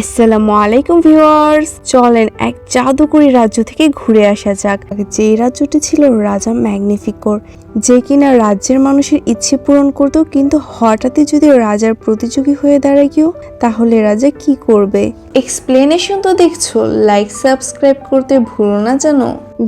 আসসালামু আলাইকুম ভিউয়ার্স, চলেন এক জাদুকরি রাজ্য থেকে ঘুরে আসা যাক। যে রাজ্যটি ছিল রাজা ম্যাগনিফিকোর, যে কিনা রাজ্যের মানুষের ইচ্ছে পূরণ করত, কিন্তু হঠাৎই যদি রাজার প্রতিযোগী হয়ে দাঁড়ায় কেউ, তাহলে রাজা কি করবে? এক্সপ্লেনেশন তো দেখছ লাইক সাবস্ক্রাইব করতে ভুলো না যেন।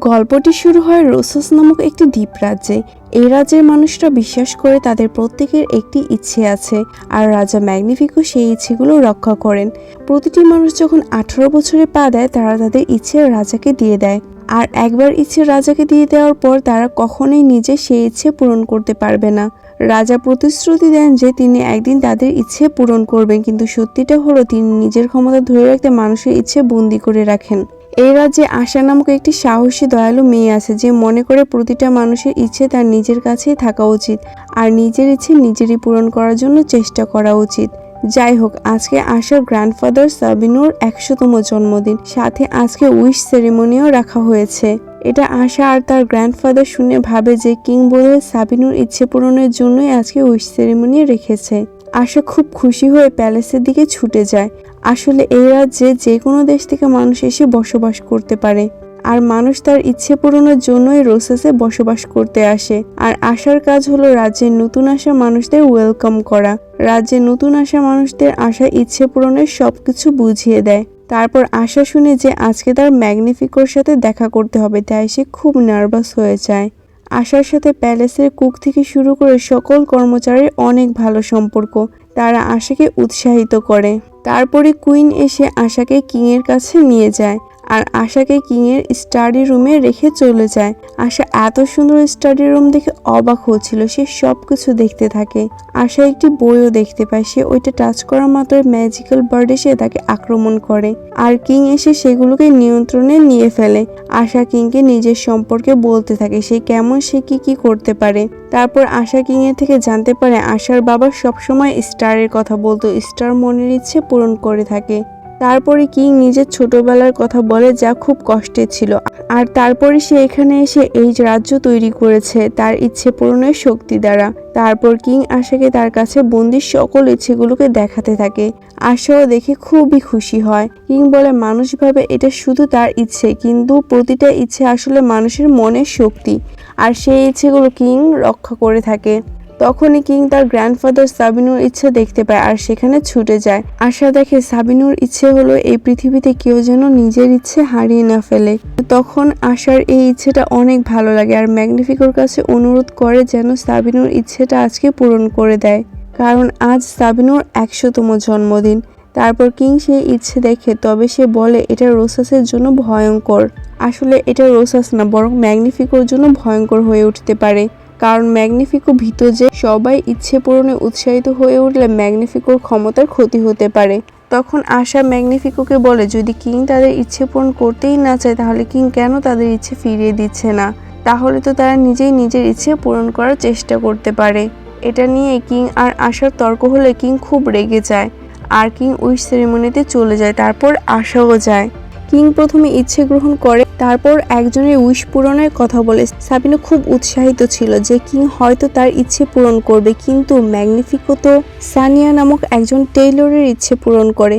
গল্পটি শুরু হয় রোসাস নামক একটি দ্বীপ রাজ্যে। এই রাজ্যের মানুষরা বিশ্বাস করে তাদের প্রত্যেকের একটি ইচ্ছে আছে, আর রাজা ম্যাগনিফিকো সেই ইচ্ছেগুলো রক্ষা করেন। প্রতিটি মানুষ যখন আঠারো বছরে পা দেয়, তারা তাদের ইচ্ছে রাজাকে দিয়ে দেয়। আর একবার ইচ্ছে রাজাকে দিয়ে দেওয়ার পর তারা কখনোই নিজে সেই ইচ্ছে পূরণ করতে পারবে না। রাজা প্রতিশ্রুতি দেন যে তিনি একদিন তাদের ইচ্ছে পূরণ করবেন, কিন্তু সত্যিটা হলো তিনি নিজের ক্ষমতা ধরে রাখতে মানুষের ইচ্ছে বন্দি করে রাখেন। এই রাজ্যে আশা নামক একটি সাহসী, দয়ালু মেয়ে আছে যে মনে করে প্রতিটা মানুষের ইচ্ছে তার নিজের কাছেই থাকা উচিত আর নিজের ইচ্ছে নিজেরই পূরণ করার জন্য চেষ্টা করা উচিত। যাই হোক, আজকে আশার গ্র্যান্ডফাদার সাবিনুর একশোতম জন্মদিন, সাথে আজকে উইশ সেরেমনিও রাখা হয়েছে। এটা আশা আর তার গ্র্যান্ডফাদার শুনে ভাবে যে কিং বোধহয় সাবিনুর ইচ্ছে পূরণের জন্যই আজকে উইশ সেরেমনি রেখেছে। আশা খুব খুশি হয়ে প্যালেসের দিকে ছুটে যায়। আসলে এই রাজ্যে যে কোনো দেশ থেকে মানুষ এসে বসবাস করতে পারে। আর মানুষ তার ইচ্ছে পূরণের জন্যই রোসেসে বসবাস করতে আসে। আর আসার কাজ হলো রাজ্যের নতুন আসা মানুষদের ওয়েলকাম করা। রাজ্যে নতুন আসা মানুষদের আশা ইচ্ছে পূরণের সবকিছু বুঝিয়ে দেয়। তারপর আশা শুনে যে আজকে তার ম্যাগনিফিকোর সাথে দেখা করতে হবে, তাই সে খুব নার্ভাস হয়ে যায়। আশার সাথে প্যালেসের কুক থেকে শুরু করে সকল কর্মচারীর অনেক ভালো সম্পর্ক। তারা আশাকে উৎসাহিত করে। তারপরে কুইন এসে আশাকে কিংয়ের কাছে নিয়ে যায়। আর আশাকে কিংয়ের স্টাডি রুমে রেখে চলে যায়। আশা এত সুন্দর স্টাডি রুম দেখে অবাক হচ্ছিল, সে সব কিছু দেখতে থাকে। আশা একটি বইও দেখতে পায়, সে ওইটা টাচ করা মাত্র ম্যাজিক্যাল বার্ড এসে তাকে আক্রমণ করে। আর কিং এসে সেগুলোকে নিয়ন্ত্রণে নিয়ে ফেলে। আশা কিংকে নিজের সম্পর্কে বলতে থাকে, সে কেমন, সে কি কি করতে পারে। তারপর আশা কিং এর থেকে জানতে পারে, আশার বাবা সবসময় স্টারের কথা বলতো, স্টার মনের ইচ্ছে পূরণ করে থাকে। তারপরে কিং নিজের ছোটবেলার কথা বলে যা খুব কষ্টের ছিল। আর তারপরে সে এখানে এসে এই রাজ্য তৈরি করেছে তার ইচ্ছে পূরণের শক্তি দ্বারা। তারপর কিং আশাকে তার কাছে বন্দির সকল ইচ্ছেগুলোকে দেখাতে থাকে। আশাও দেখে খুবই খুশি হয়। কিং বলে, মানুষ ভাবে এটা শুধু তার ইচ্ছে, কিন্তু প্রতিটা ইচ্ছে আসলে মানুষের মনের শক্তি। আর সেই ইচ্ছেগুলো কিং রক্ষা করে থাকে। তখনই কিং তার গ্র্যান্ডফাদার সাবিনুর ইচ্ছে দেখতে পায় আর সেখানে ছুটে যায়। আশা দেখে সাবিনুর ইচ্ছে হলো এই পৃথিবীতে কেউ যেন নিজের ইচ্ছে হারিয়ে না ফেলে। তখন আশার এই ইচ্ছেটা অনেক ভালো লাগে আর ম্যাগনিফিকোর কাছে অনুরোধ করে যেন সাবিনুর ইচ্ছেটা আজকে পূরণ করে দেয়। কারণ আজ সাবিনুর একশোতম জন্মদিন। তারপর কিং সেই ইচ্ছে দেখে, তবে সে বলে, এটা রোসাসের জন্য ভয়ঙ্কর। আসলে এটা রোসাস না, বরং ম্যাগনিফিকোর জন্য ভয়ঙ্কর হয়ে উঠতে পারে। কারণ ম্যাগনিফিকো ভীত যে সবাই ইচ্ছে পূরণে উৎসাহিত হয়ে উঠলে ম্যাগনিফিকোর ক্ষমতার ক্ষতি হতে পারে। তখন আশা ম্যাগনিফিকোকে বলে, যদি কিং তাদের ইচ্ছে পূরণ করতেই না চায়, তাহলে কিং কেন তাদের ইচ্ছে ফিরিয়ে দিচ্ছে না? তাহলে তো তারা নিজেই নিজের ইচ্ছে পূরণ করার চেষ্টা করতে পারে। এটা নিয়ে কিং আর আশার তর্ক হলে কিং খুব রেগে যায়। আর কিং উইশ সেরেমনিতে চলে যায়, তারপর আশাও যায়। কিং প্রথমে ইচ্ছে গ্রহণ করে, তারপর একজনের উইশ পূরণের কথা বলে। সাবিনো খুব উৎসাহিত ছিল যে কিং হয়তো তার ইচ্ছে পূরণ করবে, কিন্তু ম্যাগনিফিকো তো সানিয়া নামক একজন টেইলরের ইচ্ছে পূরণ করে।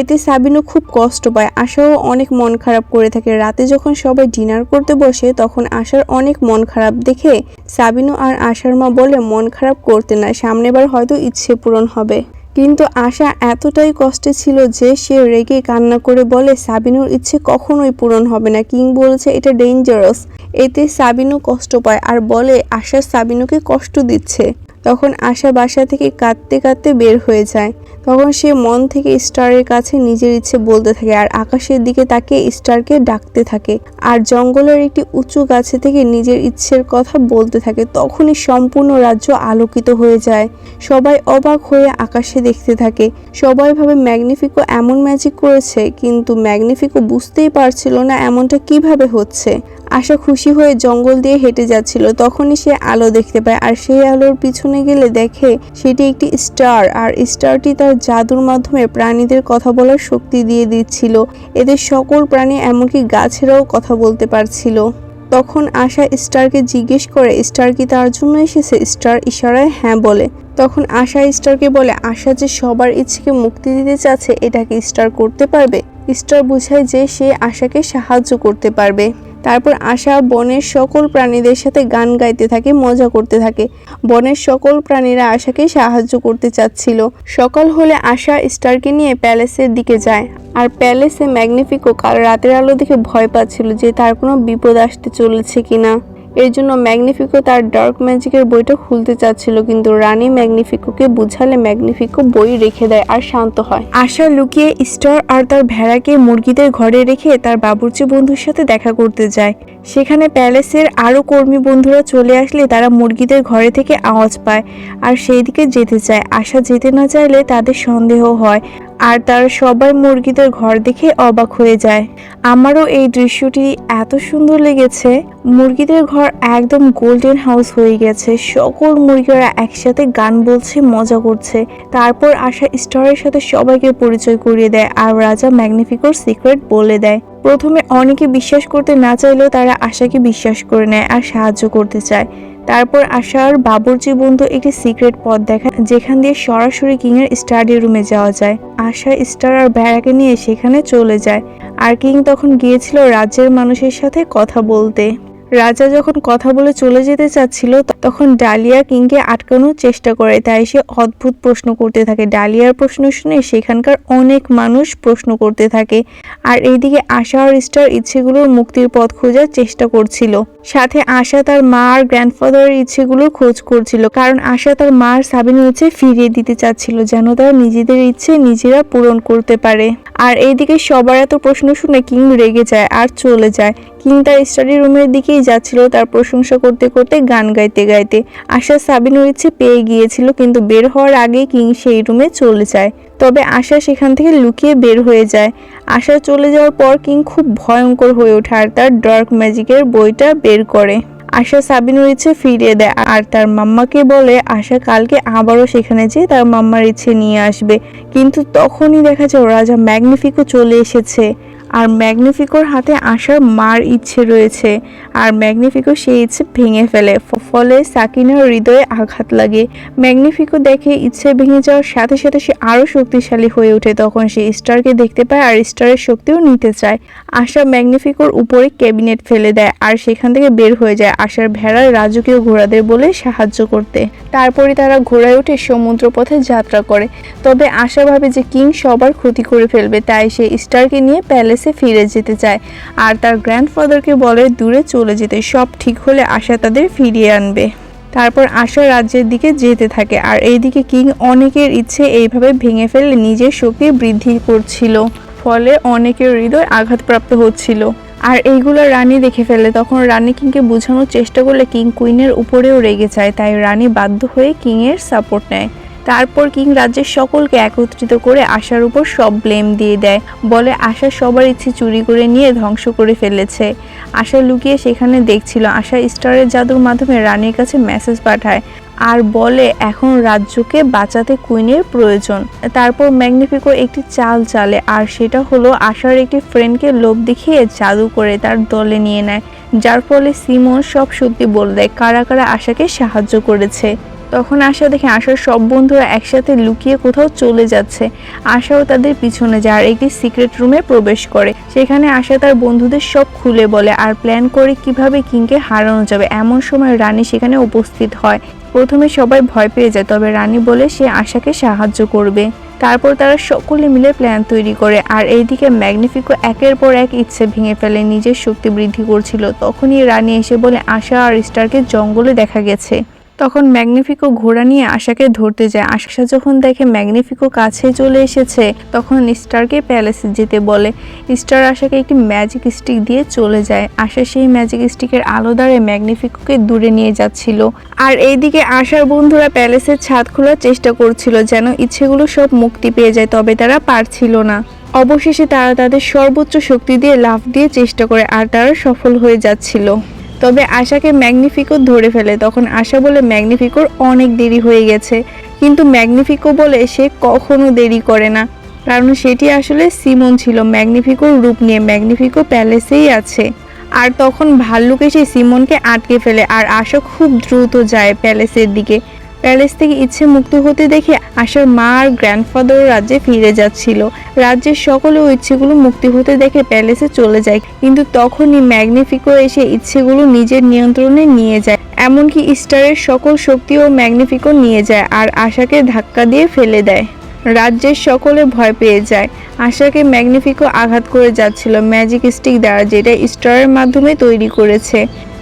এতে সাবিনো খুব কষ্ট পায়, আশাও অনেক মন খারাপ করে থাকে। রাতে যখন সবাই ডিনার করতে বসে, তখন আশার অনেক মন খারাপ দেখে সাবিনো আর আশার মা বলে, মন খারাপ করতে না সামনেবার হয়তো ইচ্ছে পূরণ হবে। কিন্তু আশা এতটাই কষ্টে ছিল যে সে রেগে কান্না করে বলে, সাবিনুর ইচ্ছে কখনোই পূরণ হবে না। কিং বলছে, এটা ডেঞ্জারাস এতে সাবিনু কষ্ট পায় আর বলে, আশা সাবিনুকে কষ্ট দিচ্ছে। তখন আশা বাসা থেকে কাঁদতে কাঁদতে বের হয়ে যায়। তখন সে মন থেকে স্টারের কাছে নিজের ইচ্ছে বলতে থাকে আর আকাশের দিকে তাকে স্টারকে ডাকতে থাকে। আর জঙ্গলের একটি উঁচু গাছে থেকে নিজের ইচ্ছের কথা বলতে থাকে। তখনই সম্পূর্ণ রাজ্য আলোকিত হয়ে যায়। সবাই অবাক হয়ে আকাশে দেখতে থাকে। সবাই ভাবে ম্যাগনিফিকো এমন ম্যাজিক করেছে, কিন্তু ম্যাগনিফিকো বুঝতেই পারছিল না এমনটা কীভাবে হচ্ছে। আশা খুশি হয়ে জঙ্গল দিয়ে হেঁটে যাচ্ছিল। তখনই সে আলো দেখতে পায় আর সেই আলোর পিছনে গেলে দেখে সেটি একটি স্টার আর স্টারটি তার জাদুর মাধ্যমে প্রাণীদের কথা বলার শক্তি দিয়ে দিচ্ছিল। এদের সকল প্রাণী এমনকি গাছেরাও কথা বলতে পারছিল। তখন আশা স্টারকে জিজ্ঞেস করে, স্টার কি তার জন্য এসেছে? স্টার ইশারায় হ্যাঁ বলে। তখন আশা স্টারকে বলে, আশা যে সবার ইচ্ছেকে মুক্তি দিতে চাচ্ছে এটাকে স্টার করতে পারবে? স্টার বোঝায় যে সে আশাকে সাহায্য করতে পারবে। তারপর আশা বনের সকল প্রাণীদের সাথে গান গাইতে থাকে, মজা করতে থাকে। বনের সকল প্রাণীরা আশাকে সাহায্য করতে চাচ্ছিল। সকাল হলে আশা স্টারকে নিয়ে প্যালেসের দিকে যায়। আর প্যালেসে ম্যাগনিফিকো কাল রাতের আলো দেখে ভয় পাচ্ছিল যে তার কোনো বিপদ আসতে চলেছে কিনা। এর জন্য ম্যাগনিফিকো তার ডার্ক ম্যাজিকের বইটা খুলতে চাচ্ছিল, কিন্তু রানী ম্যাগনিফিকোকে বুঝালে ম্যাগনিফিকো বই রেখে দেয় আর শান্ত হয়। আশা লুকিয়ে স্টার আর তার ভেড়াকে মুরগিদের ঘরে রেখে তার বাবুর্চি বন্ধুর সাথে দেখা করতে যায়। সেখানে প্যালেসের আরও কর্মী বন্ধুরা চলে আসলে তারা মুরগিদের ঘরে থেকে আওয়াজ পায় আর সেই দিকে যেতে চায়। আশা যেতে না চাইলে তাদের সন্দেহ হয়। আর তার সবাই মুরগিদের ঘর দেখে অবাক হয়ে যায়। আমারও এই দৃশ্যটি এত সুন্দর লেগেছে। মুরগিদের ঘর একদম গোল্ডেন হাউস হয়ে গেছে। সকল মুরগিরা একসাথে গান বলছে, মজা করছে। তারপর আশা স্টারের সাথে সবাইকে পরিচয় করিয়ে দেয় আর রাজা ম্যাগনিফিকোর সিক্রেট বলে দেয়। প্রথমে অনেকে বিশ্বাস করতে না চাইলেও তারা আশাকে বিশ্বাস করে নেয় আর সাহায্য করতে চায়। তারপর আশার বাবুর্চি বন্ধু একটি সিক্রেট পথ দেখা, যেখান দিয়ে সরাসরি কিং এর স্টাডি রুমে যাওয়া যায়। আশা স্টার আর ভেড়াকে নিয়ে সেখানে চলে যায়। আর কিং তখন গিয়েছিল রাজ্যের মানুষের সাথে কথা বলতে। রাজা যখন কথা বলে চলে যেতে চাচ্ছিল তখন ডালিয়া কিংকে আটকানোর চেষ্টা করে। তাই সে অদ্ভুত প্রশ্ন করতে থাকে। ডালিয়ার প্রশ্ন শুনে সেখানকার অনেক মানুষ প্রশ্ন করতে থাকে। আর এইদিকে আশা আর স্টার ইচ্ছেগুলোর মুক্তির পথ খোঁজার চেষ্টা করছিল। সাথে আশা তার মা আর গ্র্যান্ডফাদারের ইচ্ছেগুলোর খোঁজ করছিল। কারণ আশা তার মা আর সাবিনের ইচ্ছে ফিরিয়ে দিতে চাচ্ছিল, যেন তারা নিজেদের ইচ্ছে নিজেরা পূরণ করতে পারে। আর এইদিকে সবার এত প্রশ্ন শুনে কিং রেগে যায় আর চলে যায়। কিং তার স্টাডি রুমের দিকেই যাচ্ছিল, তার প্রশংসা করতে করতে গান গাইতে গাইতে। আশা সাবিনুর ইচ্ছে পেয়ে গিয়েছিল, কিন্তু বের হওয়ার আগেই কিং সেই রুমে চলে যায়। তবে আশা সেখান থেকে লুকিয়ে বের হয়ে যায়। আশা চলে যাওয়ার পর কিং খুব ভয়ঙ্কর হয়ে ওঠে আর তার ডার্ক ম্যাজিকের বইটা বের করে। আশা সাবিনুর ইচ্ছে ফিরিয়ে দেয় আর তার মাম্মাকে বলে, আশা, কালকে আবারও সেখানে যেয়ে তার মাম্মার ইচ্ছে নিয়ে আসবে। কিন্তু তখনই দেখা যায় রাজা ম্যাগনিফিকো চলে এসেছে। আর ম্যাগনিফিকোর হাতে আসার মার ইচ্ছে রয়েছে। আর ম্যাগনিফিকো সেই ইচ্ছে ভেঙে ফেলে। ফলে সাকিনার হৃদয়ে আঘাত লাগে। ম্যাগনিফিকো দেখে ইচ্ছে ভেঙে যাওয়ার সাথে সাথে সে আরও শক্তিশালী হয়ে ওঠে। তখন সে স্টারকে দেখতে পায় আর স্টারের শক্তিও নিতে চায়। আশা ম্যাগনিফিকোর উপরে ক্যাবিনেট ফেলে দেয় আর সেখান থেকে বের হয়ে যায়। আশার ভেড়ার রাজকীয় ঘোড়াদের বলে সাহায্য করতে। তারপরে তারা ঘোড়ায় উঠে সমুদ্র পথে যাত্রা করে। তবে আশা ভাবে যে কিং সবার ক্ষতি করে ফেলবে, তাই সে স্টারকে নিয়ে প্যালেসে ফিরে যেতে চায়। আর তার গ্র্যান্ডফাদারকে বলে দূরে চলে যেতে, সব ঠিক হলে আশা তাদের ফিরিয়ে আনবে। তারপর আশা রাজ্যের দিকে যেতে থাকে। আর এইদিকে কিং অনেকের ইচ্ছে এইভাবে ভেঙে ফেলে নিজের শক্তি বৃদ্ধি করছিল, ফলে অনেকের হৃদয় আঘাতপ্রাপ্ত হচ্ছিল। আর এইগুলো রানী দেখে ফেলে। তখন রানী কিংকে বোঝানোর চেষ্টা করলে কিং কুইনের উপরেও রেগে যায়। তাই রানী বাধ্য হয়ে কিংয়ের সাপোর্ট নেয়। তারপর কিং রাজ্যের সকলকে একত্রিত করে আশার উপর সব ব্লেম দিয়ে দেয়। বলে আশা সবার ইচ্ছে চুরি করে নিয়ে ধ্বংস করে ফেলেছে। আশা লুকিয়ে সেখানে দেখছিল, আশা স্টারের জাদুর মাধ্যমে রানীর কাছে মেসেজ পাঠায় আর বলে, এখন রাজ্যকে বাঁচাতে কুইনের প্রয়োজন। তারপর ম্যাগনিফিকো একটি চাল চালে আর সেটা হলো আশার একটি ফ্রেন্ডকে লোভ দেখিয়ে জাদু করে তার দলে নিয়ে নেয়। যার ফলে সিমন সব সত্যি বলে দেয়, কারা কারা আশাকে সাহায্য করেছে। তখন আশা দেখে আশার সব বন্ধুরা একসাথে লুকিয়ে কোথাও চলে যাচ্ছে। আশাও তাদের পিছনে যায় আর একটি সিক্রেট রুমে প্রবেশ করে। সেখানে আশা তার বন্ধুদের সব খুলে বলে আর প্ল্যান করে কীভাবে কিংকে হারানো যাবে। এমন সময় রানী সেখানে উপস্থিত হয়। প্রথমে সবাই ভয় পেয়ে যায়, তবে রানী বলে সে আশাকে সাহায্য করবে। তারপর তারা সকলে মিলে প্ল্যান তৈরি করে আর এইদিকে ম্যাগনিফিকো একের পর এক ইচ্ছে ভেঙে ফেলে, নিজের শক্তি বৃদ্ধি করছিল। তখনই রানী এসে বলে, আশা আর স্টারকে জঙ্গলে দেখা গেছে। তখন ম্যাগনিফিকো ঘোড়া নিয়ে আশাকে ধরতে যায়। আশা যখন দেখে ম্যাগনিফিকো কাছে চলে এসেছে, তখন স্টারকে প্যালেসে যেতে বলে। স্টার আশাকে একটি ম্যাজিক স্টিক দিয়ে চলে যায়। আশা সেই ম্যাজিক স্টিকের আলো দ্বারে ম্যাগনিফিকোকে দূরে নিয়ে যাচ্ছিল। আর এইদিকে আশার বন্ধুরা প্যালেসের ছাদ খোলার চেষ্টা করছিল যেন ইচ্ছেগুলো সব মুক্তি পেয়ে যায়, তবে তারা পারছিল না। অবশেষে তারা তাদের সর্বোচ্চ শক্তি দিয়ে লাফ দিয়ে চেষ্টা করে, আর তারা সফল হয়ে যাচ্ছিল। তবে আশাকে ম্যাগনিফিকো ধরে ফেলে। তখন আশা বলে, ম্যাগনিফিকোর অনেক দেরি হয়ে গেছে। কিন্তু ম্যাগনিফিকো বলে, সে কখনো দেরি করে না। কারণ সেটি আসলে সিমন ছিল, ম্যাগনিফিকোর রূপ নিয়ে। ম্যাগনিফিকো প্যালেসেই আছে। আর তখন ভাল্লুক এসে সিমনকে আটকে ফেলে। আর আশা খুব দ্রুত যায় প্যালেসের দিকে। প্যালেস থেকে ইচ্ছে মুক্ত হতে দেখে আশার মা আর গ্র্যান্ডফাদার রাজ্যে ফিরে যাচ্ছিল। রাজ্যের সকলে ওই ইচ্ছেগুলো মুক্তি হতে দেখে প্যালেসে চলে যায়। কিন্তু তখনই ম্যাগনিফিকো এসে ইচ্ছেগুলো নিজের নিয়ন্ত্রণে নিয়ে যায়। এমনকি স্টারের সকল শক্তিও ম্যাগনিফিকো নিয়ে যায় আর আশাকে ধাক্কা দিয়ে ফেলে দেয়। রাজ্যের সকলে ভয় পেয়ে যায়। আশাকে ম্যাগনিফিকো আঘাত করে যাচ্ছিল ম্যাজিক স্টিক দ্বারা, যেটা স্টারের মাধ্যমে তৈরি করেছে।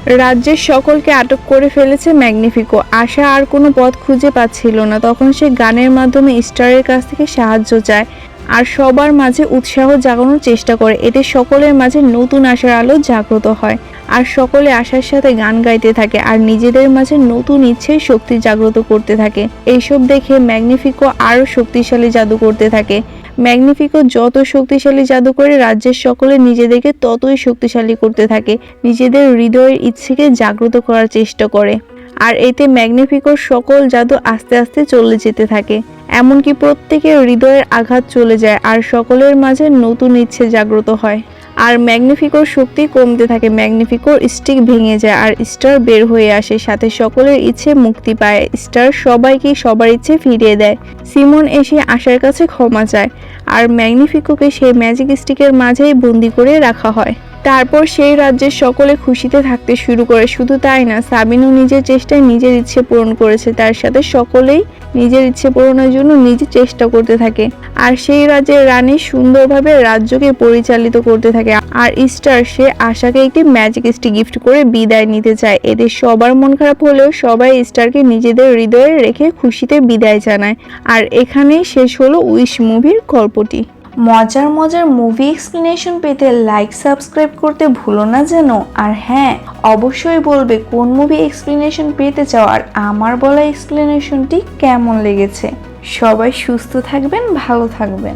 রাজ্যের সকলকে আটক করে ফেলেছে ম্যাগনিফিকো। আশা আর কোনো পথ খুঁজে পাচ্ছিল না। তখন সে গানের মাধ্যমে স্টারের কাছ থেকে সাহায্য চায় আর সবার মাঝে উৎসাহ জাগানোর চেষ্টা করে। এতে সকলের মাঝে নতুন আশার আলো জাগ্রত হয় আর সকলে আশার সাথে গান গাইতে থাকে আর নিজেদের মাঝে নতুন ইচ্ছে শক্তি জাগ্রত করতে থাকে। এইসব দেখে ম্যাগনিফিকো আরও শক্তিশালী জাদু করতে থাকে। ম্যাগনিফিকো যত শক্তিশালী জাদু করে রাজ্যের সকলে নিজেদেরকে ততই শক্তিশালী করতে থাকে, নিজেদের হৃদয়ের ইচ্ছেকে জাগ্রত করার চেষ্টা করে। আর এতে ম্যাগনিফিকোর সকল জাদু আস্তে আস্তে চলে যেতে থাকে। এমনকি প্রত্যেকের হৃদয়ের আঘাত চলে যায় আর সকলের মাঝে নতুন ইচ্ছে জাগ্রত হয়। আর ম্যাগনিফিকোর শক্তি কমতে থাকে। ম্যাগনিফিকোর স্টিক ভেঙে যায় আর স্টার বের হয়ে আসে। সাথে সকলের ইচ্ছে মুক্তি পায়। স্টার সবাইকে সবার ইচ্ছে ফিরিয়ে দেয়। সিমন এসে আশার কাছে ক্ষমা চায়। আর ম্যাগনিফিকোকে সেই ম্যাজিক স্টিকের মাঝেই বন্দি করে রাখা হয়। তারপর সেই রাজ্যের সকলে খুশিতে থাকতে শুরু করে। শুধু তাই না, সাবিনও নিজের চেষ্টায় নিজের ইচ্ছে পূরণ করেছে। তার সাথে সকলেই নিজের ইচ্ছে পূরণের জন্য নিজে চেষ্টা করতে থাকে। আর সেই রাজ্যের রানী সুন্দরভাবে রাজ্যকে পরিচালিত করতে থাকে। আর স্টার সে আশাকে একটি ম্যাজিক স্টিক গিফট করে বিদায় নিতে চায়। এদের সবার মন খারাপ হলেও সবাই স্টারকে নিজেদের হৃদয়ে রেখে খুশিতে বিদায় জানায়। আর এখানেই শেষ হলো উইশ মুভির গল্পটি। মজার মজার মুভি এক্সপ্লেনেশন পেতে লাইক সাবস্ক্রাইব করতে ভুলো না যেন। আর হ্যাঁ অবশ্যই বলবে কোন মুভি এক্সপ্লেনেশন পেতে চাও আর আমার বলা এক্সপ্লেনেশনটি কেমন লেগেছে। সবাই সুস্থ থাকবেন, ভালো থাকবেন।